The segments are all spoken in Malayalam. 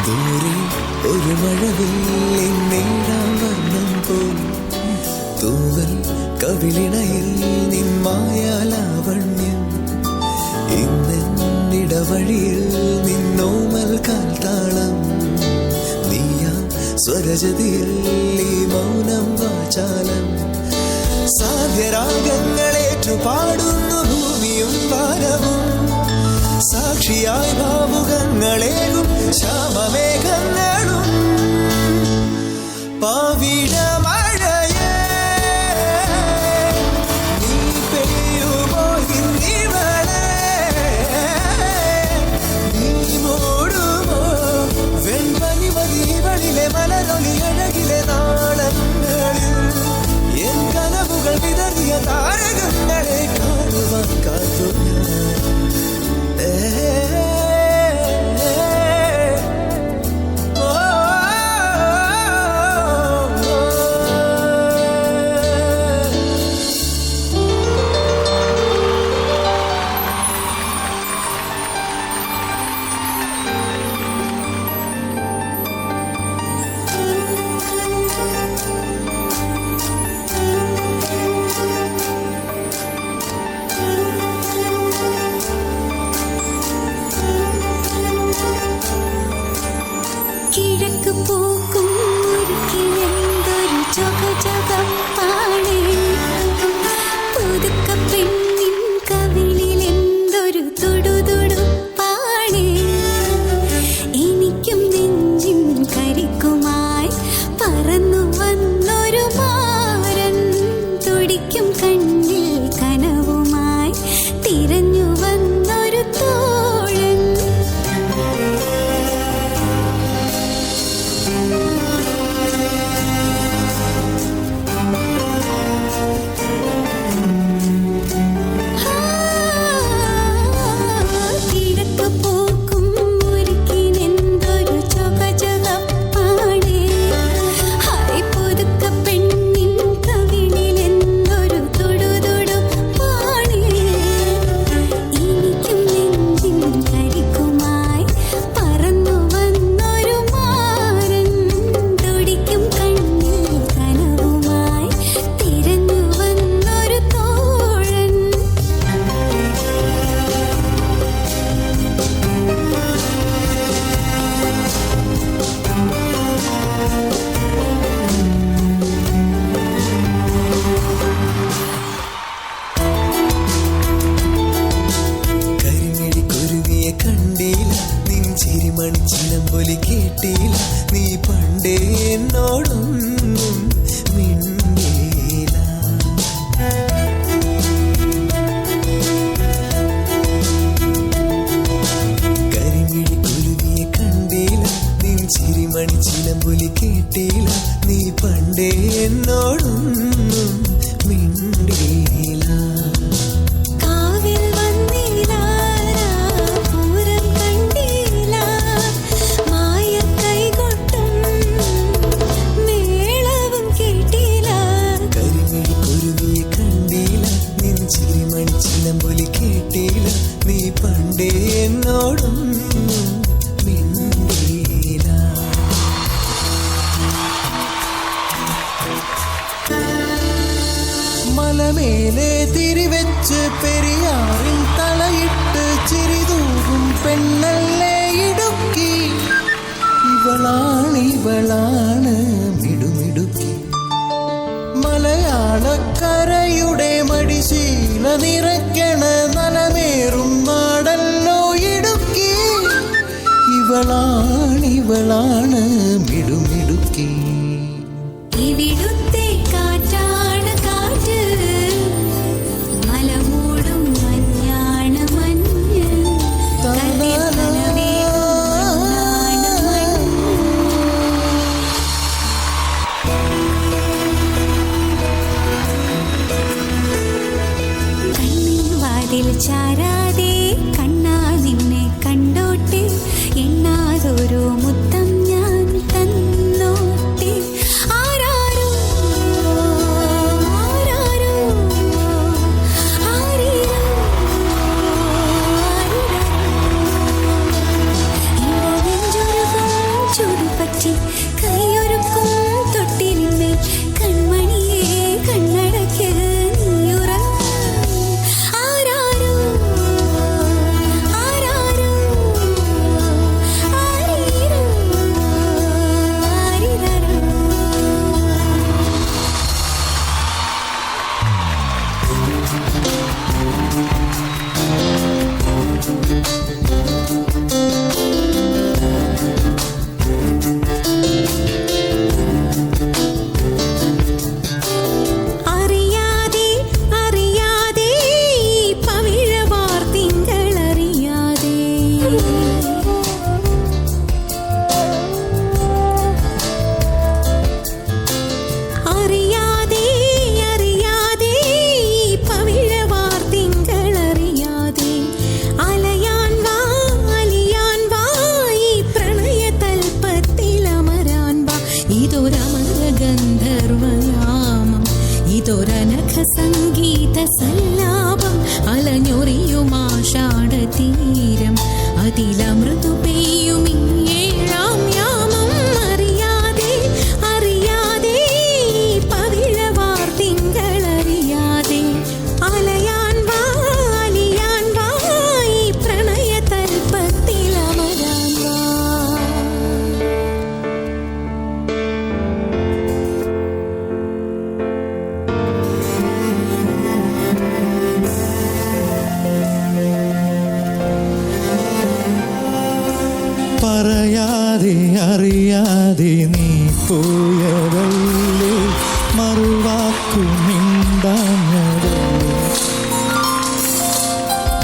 ദൂരെ ഒരു മഴവില്ലിൻ നേടാൻ വർണം പോൽ തൂവൽ കവിളിണയിൽ നിന്മായാലാവണ്യം ഇന്നിടവഴിയിൽ നിന്നോമൽ കാൽത്താളം. നീയ സ്വരജതിയിൽ ഈ മൗനം വാചാലം. സാധ്യരാഗങ്ങളേറ്റു പാടുന്നു ഭൂമിയും വാനവും സാക്ഷിയായി ഭാവുകങ്ങളേകും ശ്യാമമേഘങ്ങളും പാവിട മഴയേ നാളങ്ങളിൽ. എൻ കനവുകൾ വിതറിയ താരകങ്ങളെ ചിരിമണി ചിലമ്പൊലി കേട്ടില്ല. നീ പണ്ടേ എന്നോടൊന്നും പണ്ടേ എന്നോടും തിരിവെച്ച് ചിരിതൂകും പെണ്ണല്ലേ ഇടുക്കി. ഇവളാണ് ഇവളാണ് മിടുമിടുക്കി. കാറ്റ്. മലമൂടും ചാരാതെ കണ്ണാ നിന്നെ കണ്ടോട്ടെ. എണ്ണാതൊരു മുത്തം तोरणखस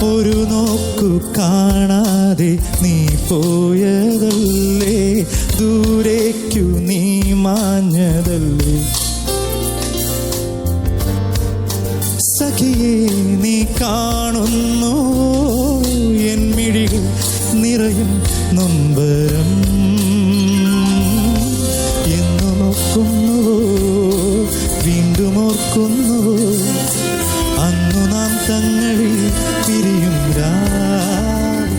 ഒരു നോക്കു കാണാതെ നീ പോയതല്ലേ? ദൂരേക്കു നീ മാഞ്ഞതല്ലേ? സഖിയെ നീ കാണുന്നു. പിരിയും രാവ്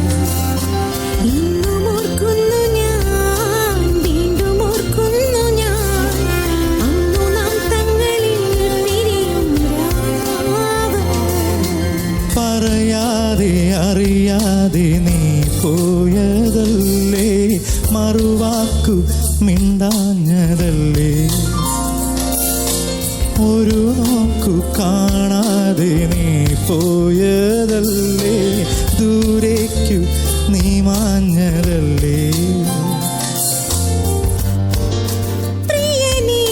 പറയാതെ അറിയാതെ നീ പോയതല്ലേ? മറുവാക്കു മിണ്ടാഞ്ഞതല്ലേ? ഒരു നോക്കു കാണാതെ നീ പോയതല്ലേ? ദൂരേക്കു നീ മാഞ്ഞതല്ലേ? പ്രിയനേ